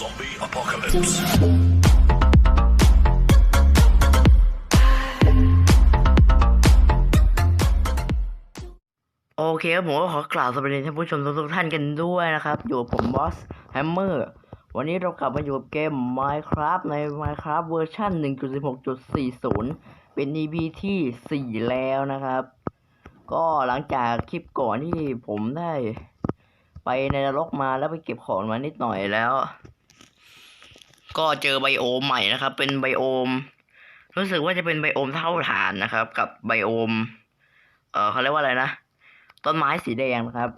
Zombie apocalypse. โอเคครับผมก็ขอกล่าวสวัสดีท่านผู้ชมทุกท่านกันด้วยนะครับ อยู่กับผมบอสแฮมเมอร์วันนี้เรากลับมาอยู่กับเกม Minecraft ใน Minecraft เวอร์ชัน1.16.40 เป็น EP ที่ 4 แล้วนะครับ ก็หลังจากคลิปก่อนที่ผมได้ไปในนรกมาแล้วไปเก็บของมานิดหน่อยแล้ว ก็เจอไบโอมใหม่นะครับ เป็นไบโอม รู้สึกว่าจะเป็นไบโอมเท่าฐานนะครับ กับไบโอม เออเขาเรียกว่าอะไรนะต้นไม้สีแดงนะครับ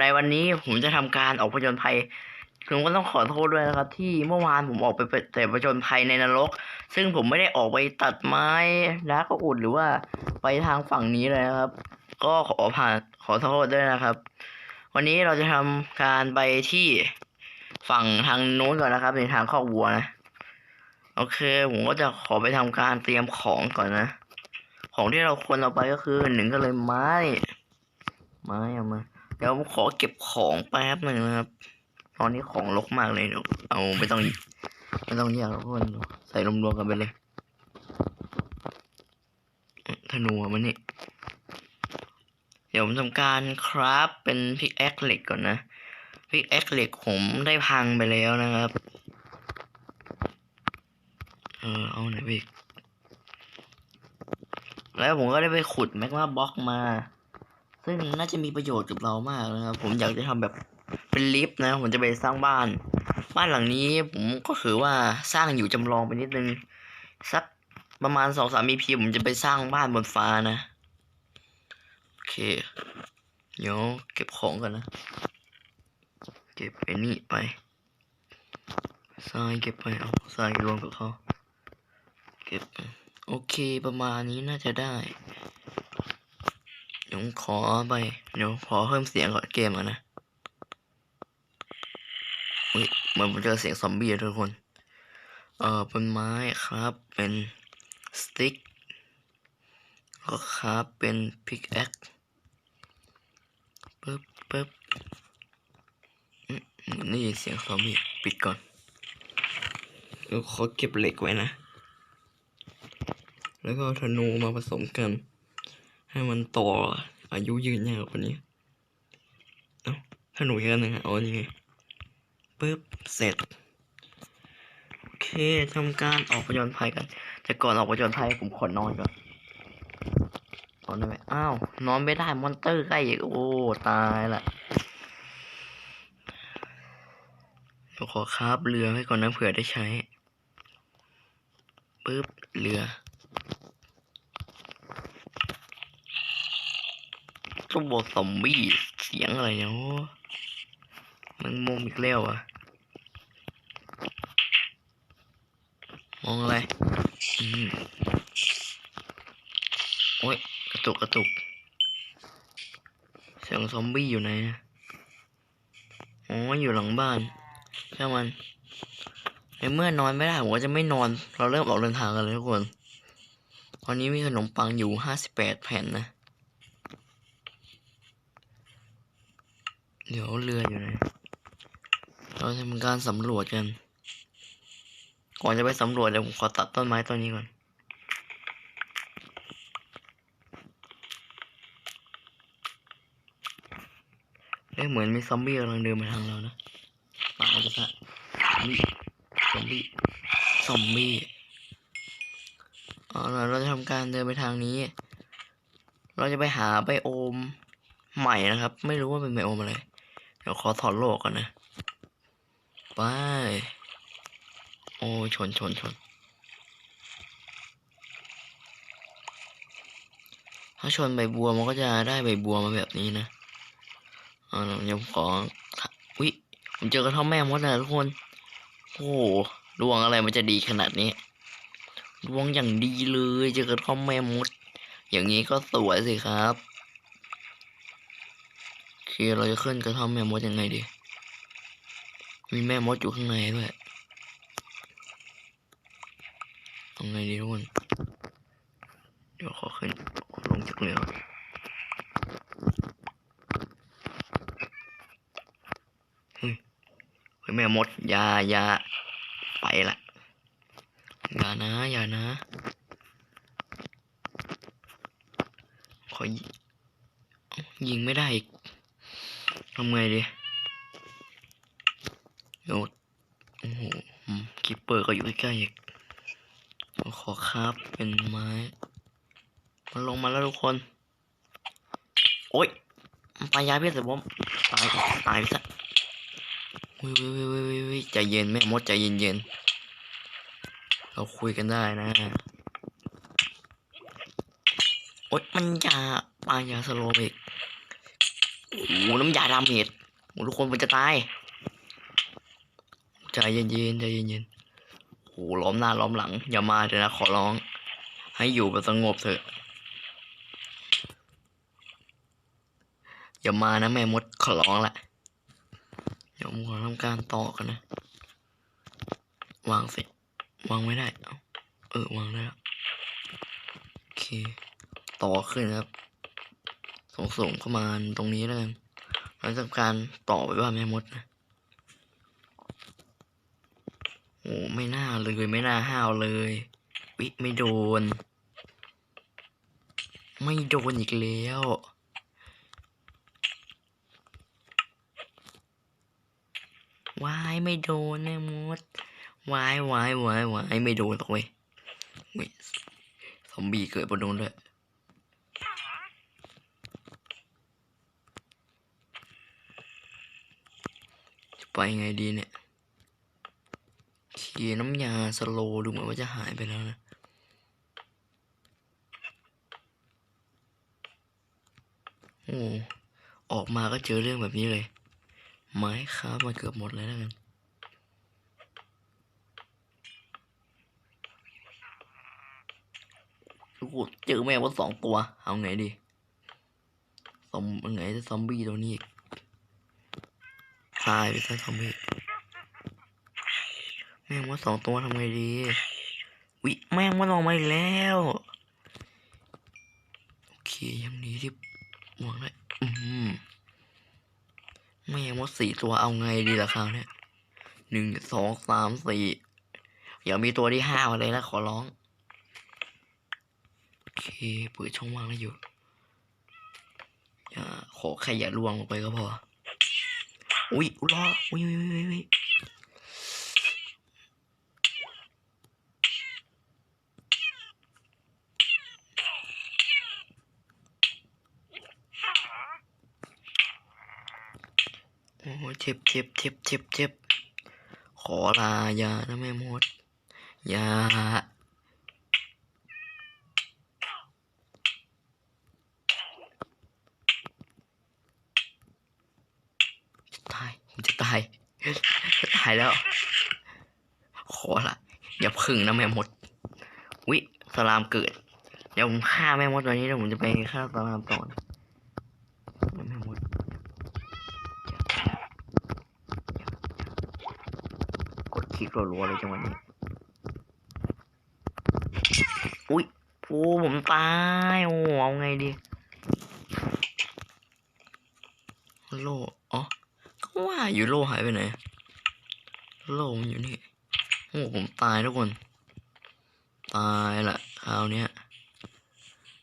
ในวันนี้ผมจะทำการออกผจญภัยผมก็ต้องขอโทษด้วยนะครับ ที่เมื่อวานผมออกไปแต่ผจญภัยในนรก ซึ่งผมไม่ได้ออกไปตัดไม้นะก็อุดหรือว่าไปทางฝั่งนี้เลยนะครับ ก็ขอผ่านขอโทษด้วยนะครับ วันนี้เราจะทำการไปที่ ฝั่งทางโน้นก่อนนะครับในทางคอกวัวนะ โอเค ผมก็จะขอไปทำการเตรียมของก่อนนะ ของที่เราควรเอาไปก็คือหนึ่งก็เลยไม้ ไม้เอามาเดี๋ยวผมขอเก็บของแป๊บหนึ่งนะครับ ตอนนี้ของรกมากเลยเดี๋ยวเอาไม่ต้องไม่ต้องแยกแล้วทุกคนใส่รวมๆกันไปเลยธนูมันนี่ เดี๋ยวผมทำการคราฟเป็นพิกแอคเหล็กก่อนนะ พิกแอคเหล็กผมได้พังไปแล้วนะครับ เออเอาไหนอยพี่แล้วผมก็ได้ไปขุดแมกมาบล็อกมา ซึ่งน่าจะมีประโยชน์กับเรามากนะครับ ผมอยากจะทำแบบเป็นลิฟต์นะ ผมจะไปสร้างบ้าน บ้านหลังนี้ผมก็ถือว่าสร้างอยู่จำลองไปนิดนึง สักประมาณสองสาม EP ผมจะไปสร้างบ้านบนฟ้านะ โอเค เดี๋ยวเก็บของกันนะ เก็บไอ้นี่ไปทรายเก็บไปเอาทรายรวมกับเขาเก็บโอเคประมาณนี้น่าจะได้เดี๋ยวขอไปเดี๋ยวขอเพิ่มเสียงก่อนเกมก่อนะอุ้ยเหมือนผมเจอเสียงซอมบี้ทุกคน เออเป็นไม้ครับเป็นสติ๊กก็ครับเป็นพิกแอคปึ๊บปึ๊บ นได้ยินเสียงซอมบี้ปิดก่อนเดี๋ยวขอเก็บเหล็กไว้นะ แล้วก็ธนูมาผสมกัน ให้มันต่ออายุยืนยาวกว่านี้ เอ้าถ้าหนูแค่นึงเอาอันนี้ไงปึ๊บ เสร็จ โอเคทำการออกประจนภัยกัน แต่ก่อนออกประจนภัยผมขอนอนก่อนนอนได้ไหมอ้าว นอนไม่ได้ มอนเตอร์ใกล้อีก โอ้ ตายละ เดี๋ยวขอคาบเรือให้ก่อนนะเผื่อได้ใช้ปึ๊บเรือตัวซอมบี้เสียงอะไรเนี่ยมันมุมอีกแล้วอะมองอะไรอืมโอ้ยกระตุกกระตุกเสียงซอมบี้อยู่ไหนนะอ๋ออยู่หลังบ้าน ช่างมันในเมื่อนอนไม่ได้ผมก็จะไม่นอน เราเริ่มออกเดินทางกันเลยทุกคน ตอนนี้มีขนมปังอยู่ห้าสิบแปดแผ่นนะ เดี๋ยวเรืออยู่ไหนเราจะทำการสำรวจกัน ก่อนจะไปสำรวจเดี๋ยวผมขอตัดต้นไม้ต้นนี้ก่อน เอ๊ะเหมือนมีซอมบี้กำลังเดินมาทางเรานะ ตายจะซะซอมบี้ซอมบี้ซอมบี้เอาล่ะเราจะทำการเดินไปทางนี้ เราจะไปหาไบโอมใหม่นะครับ ไม่รู้ว่าเป็นไบโอมอะไร เดี๋ยวขอถอดโลกก่อนนะ ไป โอ้ยชนชนชนถ้าชนใบบัวมันก็จะได้ใบบัวมาแบบนี้นะ เอาล่ะเดี๋ยวขอ ผมเจอกระท่อมแม่มดนะทุกคนโอ้โหดวงอะไรมันจะดีขนาดนี้ดวงอย่างดีเลยเจอกระท่อมแม่มด อย่างนี้ก็สวยสิครับโอเคเราจะขึ้นกระท่อมแม่มดยังไงดี มีแม่มดอยู่ข้างในด้วยทำไงดีทุกคนเดี๋ยวขอขึ้นลงจากเรือก่อนเฮ้ยเฮ้ย แม่มดยายาไปละอย่านะอย่านะขอยิเอ้ายิงไม่ได้อีกทำไงดีโอ้โอ้โหคิปเปอร์ก็อยู่ใกล้ๆอีกขอครับเป็นไม้มันลงมาแล้วทุกคน โอ๊ยปลายาเพื่อนแต่ผมตายตายไปซะ ว้ยเว้ยเว้ยเว้ยเว้ยใจเย็นแม่มดใจเย็นเย็นๆเราคุยกันได้นะโอ๊ยมันยาปลายาสโลว์ไปอีกโอ้น้ำยาดาเมจโอ้ทุกคนมันจะตายใจเย็นๆใจเย็นๆโอ้โหล้อมหน้าล้อมหลัง อย่ามาเถอะนะขอร้อง ให้อยู่แบบสงบเถอะ อย่ามานะแม่มดขอร้องละ เดี๋ยวผมขอทำการต่อกันนะ วางเสิวางไม่ได้ เออ วางได้แล้วโอเค ต่อขึ้นครับ ส่งส่งเข้ามาตรงนี้แล้วกันแล้วทำการต่อไปว่าแม่มดนะโอ้ไม่น่าเลยไม่น่าห้าวเลยวิไม่โดน ไม่โดนอีกแล้ว วายไม่โดนแม่มดวายวายวายวายไม่โดนหรอกเว้ยเว้ยซอมบี้เกิดบนโดนด้วยจะไปไงดีเนี่ยเขียน้ำยาสโลดูเหมือนว่าจะหายไปแล้วนะโอ้ออกมาก็เจอเรื่องแบบนี้เลย ไม้ค้ามาเกือบหมดเลยแล้วกันโอ้โหเจอแม่ว่าสองตัว เอาไงดีซอมไงจะซอมบี้ตัวนี้อีกตายไปซะซอมบี้แม่ว่าสองตัวทำไงดี วิแม่ว่าออกมาอีกแล้ว โอเคยังดีที่หวังได้อืม แม่มดสี่ตัวเอาไงดีล่ะคราวเนี้ยหนึ่งสองสามสี่อย่ามีตัวที่ห้ามาเลยนะขอร้อง โอเคเปิดช่องว่างแล้วอยู่อย่าขอแค่อย่าล่วงลงไปก็พอ อุ้ยรออุ้ยอุ้ยอุ้ยอุ้ยโอ้ เจ็บเจ็บเจ็บเจ็บเจ็บขอลาอย่านะแม่มดอย่าจะตายผมจะตายจะตายแล้ว ขอละอย่าพึ่งนะแม่มดวิสลามเกิด เดี๋ยวผมฆ่าแม่มดตัวนี้แล้วผมจะไปฆ่าสลามต่อนะแม่มดอย่าอย่าอย่ากด คลิกรัวๆเลยจังหวะนี้ อุ้ยโอ้ผมตาย โอ้เอาไงดีโลอ๋อก็ว่าอยู่โลหายไปไหน โลมันอยู่นี่ โอ้ผมตายทุกคน ตายละคราวเนี้ย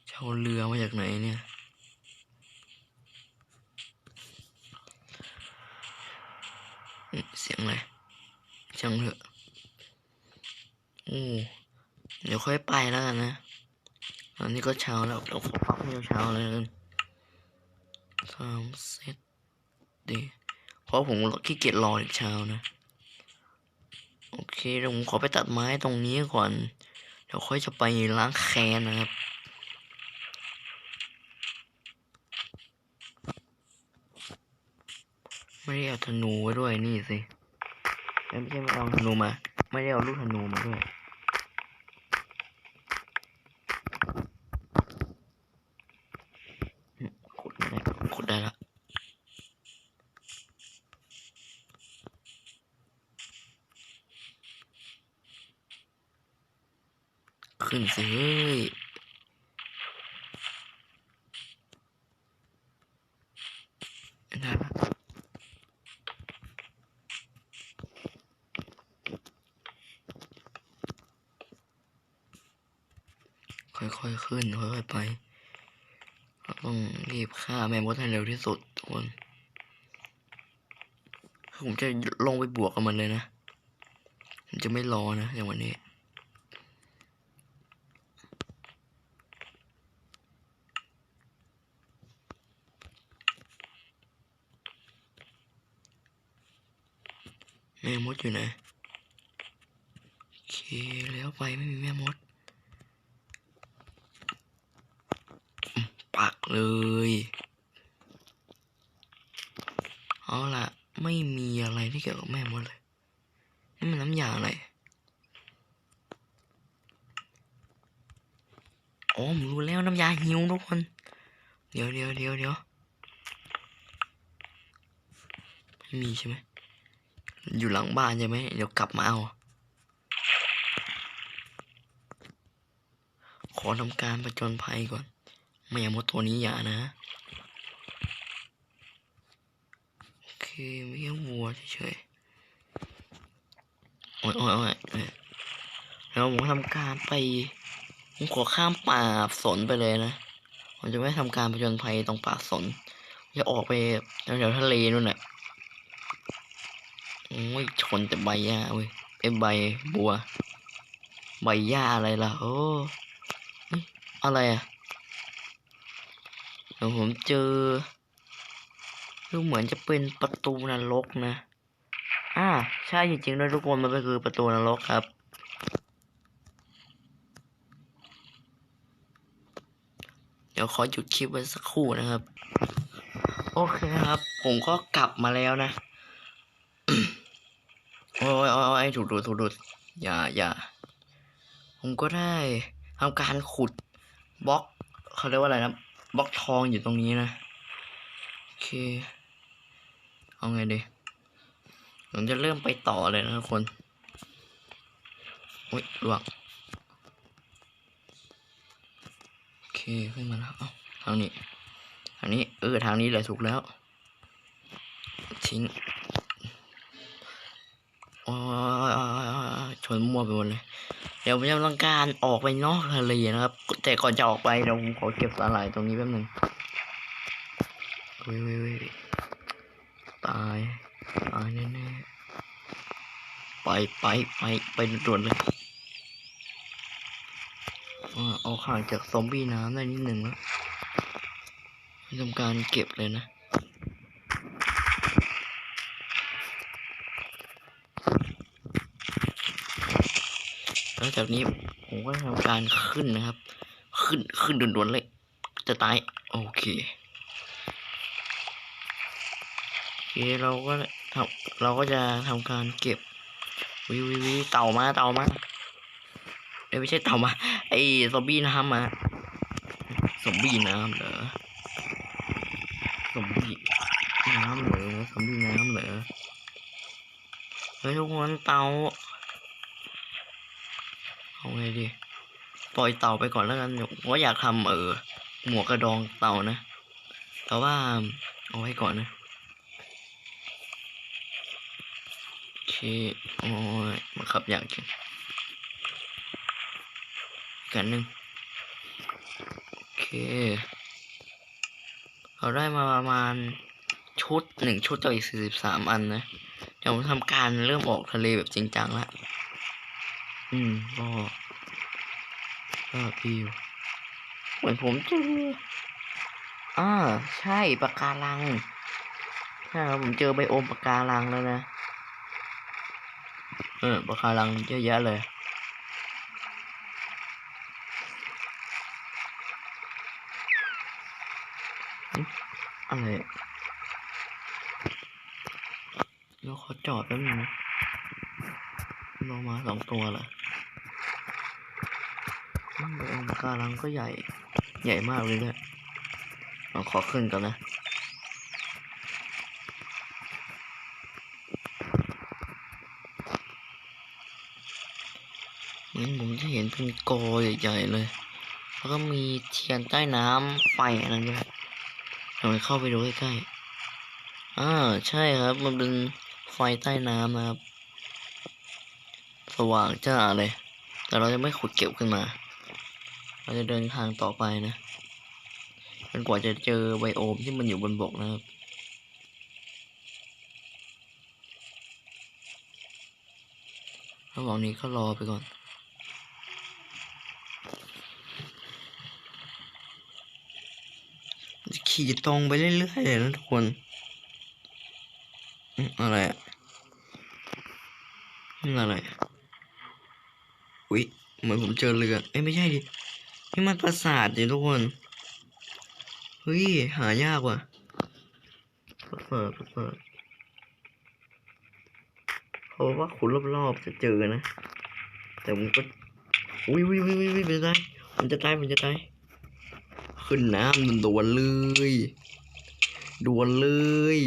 เช่าเรือมาจากไหนเนี่ยเสียงอะไร ช่างเถอะโอ้เดี๋ยวค่อยไปแล้วกันนะตอนนี้ก็เช้าแล้วเดี๋ยวขอพักให้เช้าเลยกันสามเซตดีเพราะผมขี้เกียจรออีกเช้านะ โอเคเดี๋ยวผมขอไปตัดไม้ตรงนี้ก่อน เดี๋ยวค่อยจะไปล้างแค้นนะครับไม่ได้เอาธนูไว้ด้วยนี่สิ ไม่ใช่ไม่เอาธนูมา ไม่ได้เอาลูกธนูมาด้วย ขุดไม่ได้ขุดได้แล้ว ขึ้นสิเฮ้ยได้ปะ ค่อยๆขึ้นค่อยๆไปเราต้องรีบฆ่าแม่มดให้เร็วที่สุดทุกคนผมจะลงไปบวกกับมันเลยนะ ผมจะไม่รอนะอย่างวันนี้แม่มดอยู่ไหนโอเคแล้วไปไม่มีแม่มดอืมปักเลย เอาล่ะ ไม่มีอะไรที่เกี่ยวกับแม่มดเลย น้ำยาอะไร อ๋อผมรู้แล้วน้ำยาหิวทุกคน เดี๋ยวเดี๋ยวเดี๋ยวเดี๋ยวไม่มีใช่ไหม อยู่หลังบ้านใช่ไหม เดี๋ยวกลับมาเอา ขอทำการประจนภัยก่อน ไม่อย่ามดตัวนี้อย่านะ โอเคไม่ใช่วัวเฉย ๆโอ้ยโอ้แล้วผมทำการไปผมขอข้ามป่าสนไปเลยนะผมจะไม่ทำการปจนภัยตรงป่าสนจะออกไปแถวๆทะเลนู่นแหละโอ้ยชนแต่ใบหญ้าเว้ยไอ้ใบบัว ใบหญ้าอะไรล่ะโอ้ยอะไรอะเดี๋ยวผมเจอดูเหมือนจะเป็นประตูนรกนะ อ่าใช่จริงๆด้วยทุกคนมันก็คือประตูนรกครับ เดี๋ยวขอหยุดคลิปไว้สักครู่นะครับ โอเคครับ ผมก็กลับมาแล้วนะ โอ้ยโอ้ยโอ้ยถูกดูดถูกดูดอย่าอย่าผมก็ได้ทำการขุดบล็อกเขาเรียกว่าอะไรนะบล็อกทองอยู่ตรงนี้นะ โอเค เอาไงดี ผมจะเริ่มไปต่อเลยนะทุกคน อุ้ยลวงโอเคขึ้นมาแล้วเอาทางนี้ ทางนี้ เออ ทางนี้แหละถูกแล้ว ทิ้งโอ้ยชนมั่วไปหมดเลย เดี๋ยวผมจะต้องการออกไปนอกทะเลนะครับ แต่ก่อนจะออกไปเดี๋ยวผมขอเก็บสาหร่ายตรงนี้แป๊บหนึงเว้ยเว้ยเว้ยตาย ตายแน่ๆไปไปไปไปด่วนเลยเอาข่างจากซอมบี้น้ำได้นิดหนึ่งแล้วทำการเก็บเลยนะหลังจากนี้ผมก็ทำการขึ้นนะครับ ขึ้นขึ้นด่วนๆเลย จะตาย โอเคโอ เคเราก็ทำเราก็จะทำการเก็บวิววิวิเต่ามาเต่ามาเอ้ยไม่ใช่เต่ามาไอ้ซอมบี้น้ำมาซอมบี้น้ำเหรอซอมบี้น้ำเหรอซอมบี้น้ำเหรอเฮ้ยทุกคนเต่าเอาไงดีปล่อยเต่าไปก่อนแล้วกันผมว่าอยากทำเออหมวกกระดองเต่านะ แต่ว่าเอาไว้ก่อนนะ โอ เคโอ้ยมาขับอยากจริงกันหนึ่งโอเคเราได้มาประมาณชุดหนึ่งชุดต่ออีกสี่สิบสามอันนะเดี๋ยวผมทำการเริ่มออกทะเลแบบจริงจังละอืมก็ก็พี่เหมือนผมเจออ่าใช่ปะการังใช่ครับผมเจอไบโอมปะการังแล้วนะ เออปะการังเยอะแยะเลย อะไรอะเราขอจอดแป๊บนึงนะลงมาสองตัวเหรออืมไอ้องค์การังก็ใหญ่ ใหญ่มากเลยเนี่ยเราขอขึ้นก่อนนะ งั้นผมจะ เป็นกอใหญ่ๆเลย แล้วก็มีเทียนใต้น้ำไฟอันนั้นด้วยเดี๋ยวไปเข้าไปดูใกล้ๆอ่าใช่ครับ มันเป็นไฟใต้น้ำนะครับ สว่างจ้าเลย แต่เราจะไม่ขุดเก็บขึ้นมา เราจะเดินทางต่อไปนะจนกว่าจะเจอไบโอมที่มันอยู่บนบกนะครับระหว่างนี้ก็รอไปก่อน ขี่ตรงไปเรื่อยๆเลยนะทุกคน อะไรอะนี่อะไรอะอุ๊ยเหมือนผมเจอเรือ เอ้ยไม่ใช่ดิ นี่มันปราสาทดิทุกคน เฮ้ย หายากว่ะเปราสาทปราสาทเขาบอกว่าขุดรอบๆจะเจอนะ แต่ผมก็ อุ้ยอุ้ยอุ้ยอุ้ยอุ้ยเป็นไรมันจะตายมันจะตาย ขึ้นน้ำด่วนเลยด่วนเลย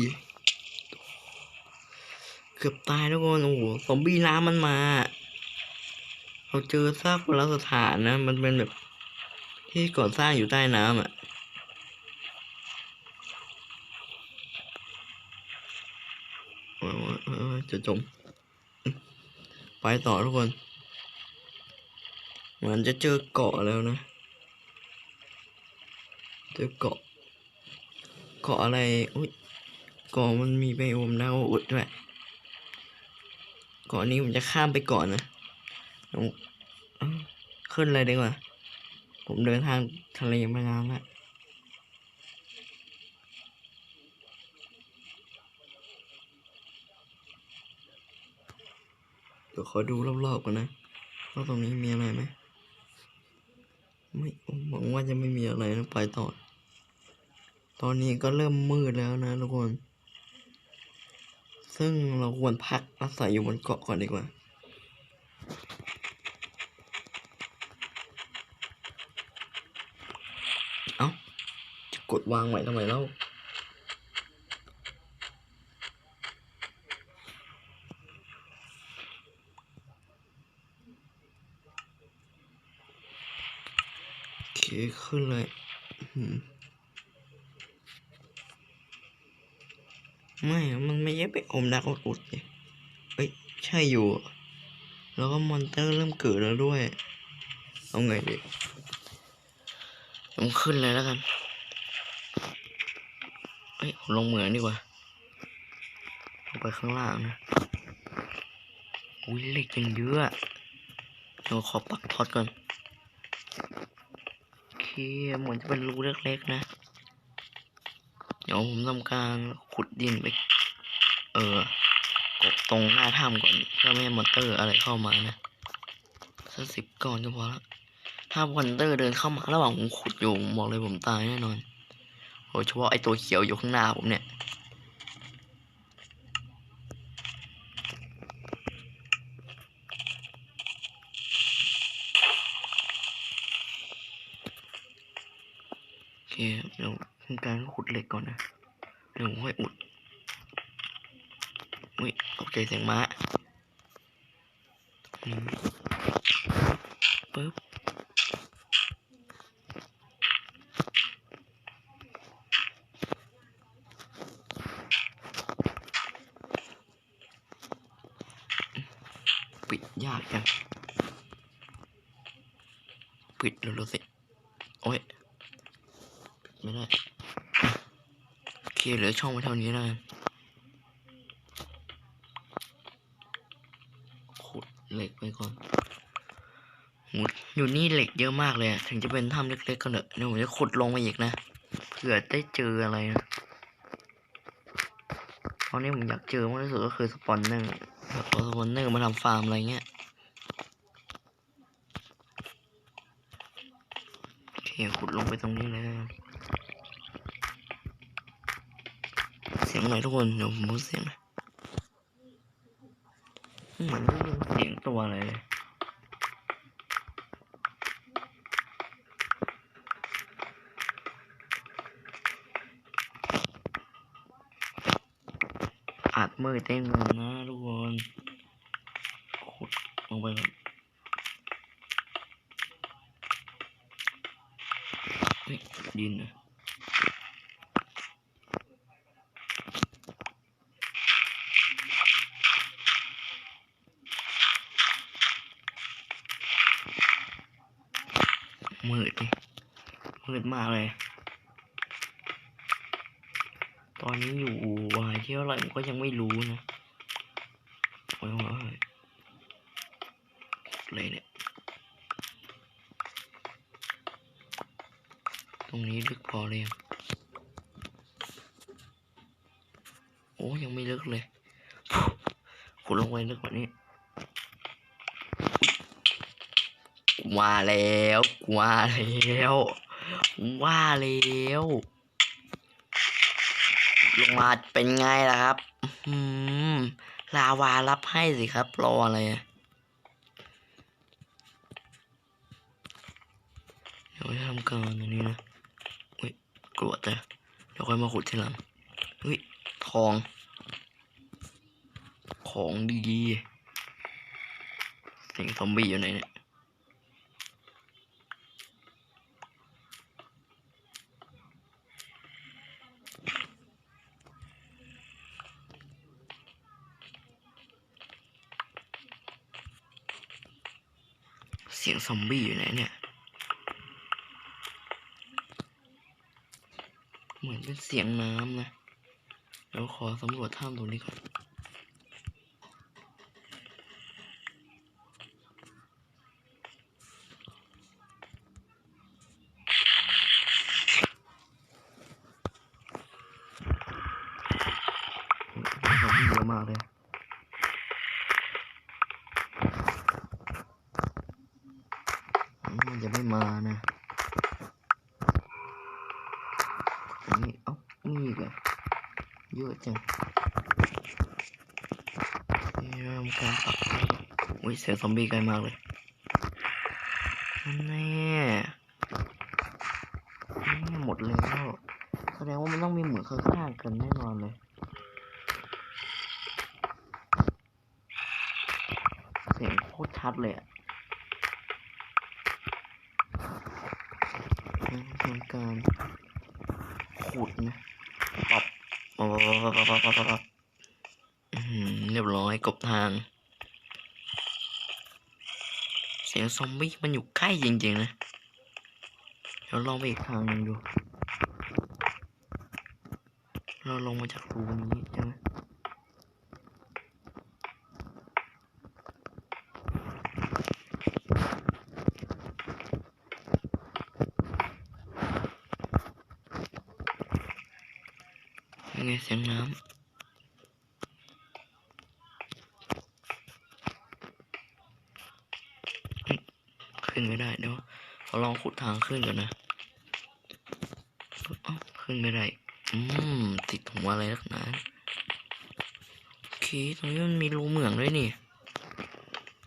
เกือบตายทุกคนโอ้โหซอมบี้น้ำมันมา เราเจอซากโบราณสถานนะ มันเป็นแบบ ที่ก่อสร้างอยู่ใต้น้ำอะเออเออจะจม ไปต่อทุกคนมือนจะเจอเกาะแล้วนะ จอเกาะ เกาะอะไรอุ้ยเกาะมันมีไบโอมดาวอุดด้วยเกาะนี้ผมจะข้ามไปก่อนนะเอาเอาขึ้นเลยดีกว่า ผมเดินทางทะเลมานานแล้วเดี๋ยวขอดูรอบๆก่อนนะว่าตรงนี้มีอะไรไหมไม่หวังว่าจะไม่มีอะไรนะไปต่อ ตอนนี้ก็เริ่มมืดแล้วนะทุกคน ซึ่งเราควรพักอาศัยอยู่บนเกาะก่อนดีกว่า เอ้า จะกดวางไว้ทำไมเล่าเคขึ้นเลยอื้อหือ ไม่มันไม่ใช่ไปอมดักอุดๆเลยเอ้ยใช่อยู่ แล้วก็มอนเตอร์เริ่มเกิดแล้วด้วย เอาไงดีผมขึ้นเลยแล้วกันเอ้ยลงเหมืองดีกว่าลงไปข้างล่างนะอุ้ยเหล็กยังเยอะเดี๋ยวขอปักท็อตก่อนโอเคเหมือนจะเป็นรูเล็กๆนะ ยวผมทำการขุดดินไป เออกบตรงหน้าถ้ำก่อนเพื่อไม่ให้มอนเตอร์อะไรเข้ามานะสักสิบก่อนก็พอละถ้ามอนเตอร์เดินเข้ามาระหว่างผมขุดอยู่ผมบอกเลยผมตายแน่นอนโดยเฉพาะไอตัวเขียวอยู่ข้างหน้าผมเนี่ยเคเดี๋ยว ทำการขุดเหล็กก่อนนะเดี๋ยวผมค่อยอุดอุ้ยตกใจเสียงม้าอืมปึ๊บปิดยากจัง ปิดเร็วๆสิ โอ้ย ไม่ได้ โอเคเหลือ ช่องไว้เท่านี้แล้วกันขุดเหล็กไปก่อนอยู่นี่เหล็กเยอะมากเลยถึงจะเป็นถ้ำเล็กๆก็เถอะเดี๋ยวผมจะขุดลงมาอีกนะเผื่อได้เจออะไรนะตอนนี้ผมอยากเจอมากที่สุดก็คือสปอนเนอร์แบบเอสปอนเนอร์มาทำฟาร์มอะไรเงี้ยโอเคขุดลงไปตรงนี้เลยแล้วกัน เสียงหน่อยทุกคนเดี๋ยวผมพูดเสียงหน่อยเหมือนได้ยินเสียงตัวอะไรเลยอาจมือเต้นเงินนะทุกคนขุดลงไปก่อนเฮ้ยดินนะอื มืดนี่ มืดมากเลย ตอนนี้อยู่วายที่เท่าไหร่ผมก็ยังไม่รู้นะโอ้ยโอ้ยเลยเนี่ย ตรงนี้ลึกพอเลยโอ้ยังไม่ลึกเลยขุดลงไปลึกกว่านี้ว่าแล้วว่าแล้ว ว่าแล้วลงมาเป็นไงล่ะครับ อืม ลาวารับให้สิครับ รออะไรอะเดี๋ยวจะทำการอันนี้นะอุ้ยกรวแต่เดี๋ยวค่อยมาขุดทีหลังอุ้ย ทอง ของดีๆสียงซอมบี้อยู่ไหนเนี่ย เสียงซอมบี้อยู่ไหนเนี่ย เหมือนเป็นเสียงน้ำนะเดี๋ยวขอสำรวจถ้ำตรงนี้ก่อน ซอมบี้เยอะมากเลย อืมมันจะไม่มานะอันนี้เอ้ามีอีกเหรอ จังนี่เริ่มการปักไฟอุ้ยเสียงซอมบี้ใกลมากเลยนั่นแน่นี่หมดแล้วแสดงว่ามันต้องมีเหมือนข้างๆกันแน่นอนเลยเสียงโคตรชัดเลยอะทำการขุดนะปรับ เรียบร้อยกบทาง เสียงซอมบี้มันอยู่ใกล้จริงๆนะ เดี๋ยวลองไปอีกทางนึงดู เราลงมาจากรูนี้ใช่ไหมยังไงเสียงน้ำอื้อขึ้นไม่ได้เดี๋ยวขอลองขุด ทางขึ้นก่อนนะอ้าขึ้นไม่ได้ อืม ติดหัวอะไรลักหนาโอเคตรงนี้มันมีรูเหมืองด้วยนี่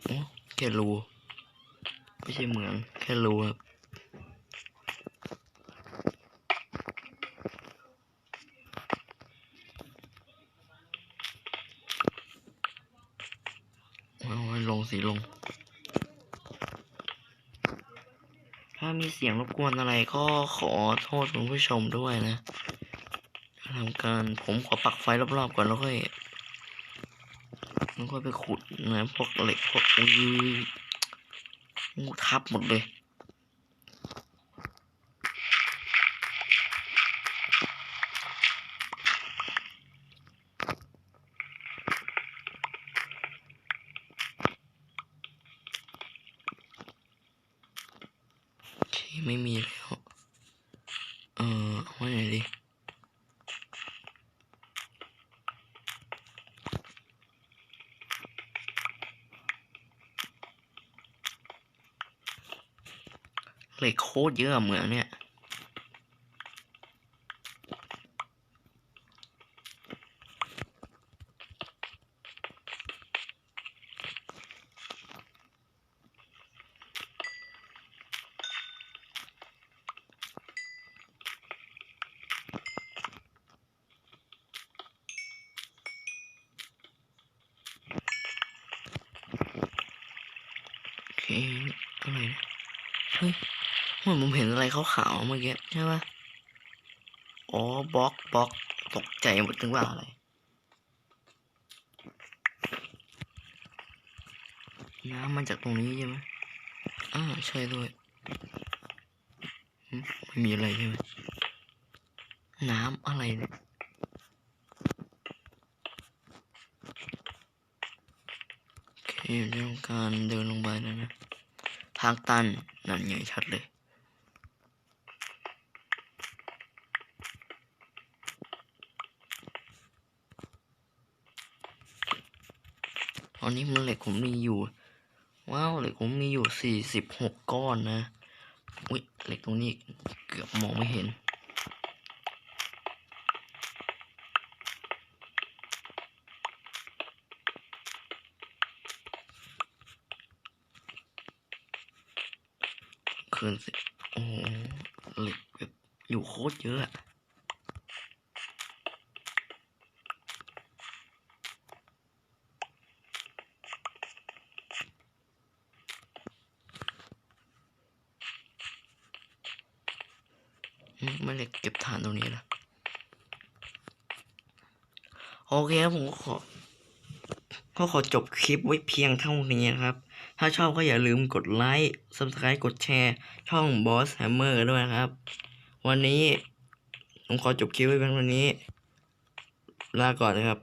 โอ้แค่รู ไม่ใช่เหมือง แค่รูครับ เอาไว้ลงสีลง ถ้า มีเสียงรบกวนอะไรก็ขอโทษคุณผู้ชมด้วยนะทำการผมขอปักไฟรอบๆก่อนแล้วค่อยแล้วค่อยไปขุดนะพวกเหล็กพวกอุ้ยงูทับหมดเลย ไม่มีแล้ว เออเอาไว้ไหนดีเหล็กโคตรเยอะอะเหมืองเนี่ย โอเค อะไรนะเฮ้ย เหมือนผมเห็นอะไรขาวๆเมื่อกี้ใช่ปะอ๋อบล็อกบล็อกตกใจหมดถึงว่าอะไรน้ำมาจากตรงนี้ใช่ไหมอ่าใช่ด้วยมไม่มีอะไรใช่ไหมน้ำอะไรเนี่ยโอเคเรื่องการเดินลงไปแล้วนะ ทางตัน นั่นไงชัดเลย ตอนนี้มันเหล็กผมมีอยู่ ว้าวเหล็กผมมีอยู่สี่สิบหกก้อนนะอุ้ยเหล็กตรงนี้เกือบมองไม่เห็น คืนสิ โอ้เหล็กแบบอยู่โคตรเยอะอะอืมไม่เหล็กเก็บฐานตรงนี้นะโอ เคครับผมก็ขอ ก็ขอจบคลิปไว้เพียงเท่านี้นะครับ ถ้าชอบก็อย่าลืมกดไลค์ subscribe กดแชร์ ช่อง Boss Hammer ด้วยนะครับ วันนี้ ผมขอจบคลิปไว้เพียงเท่านี้ ลาก่อนนะครับ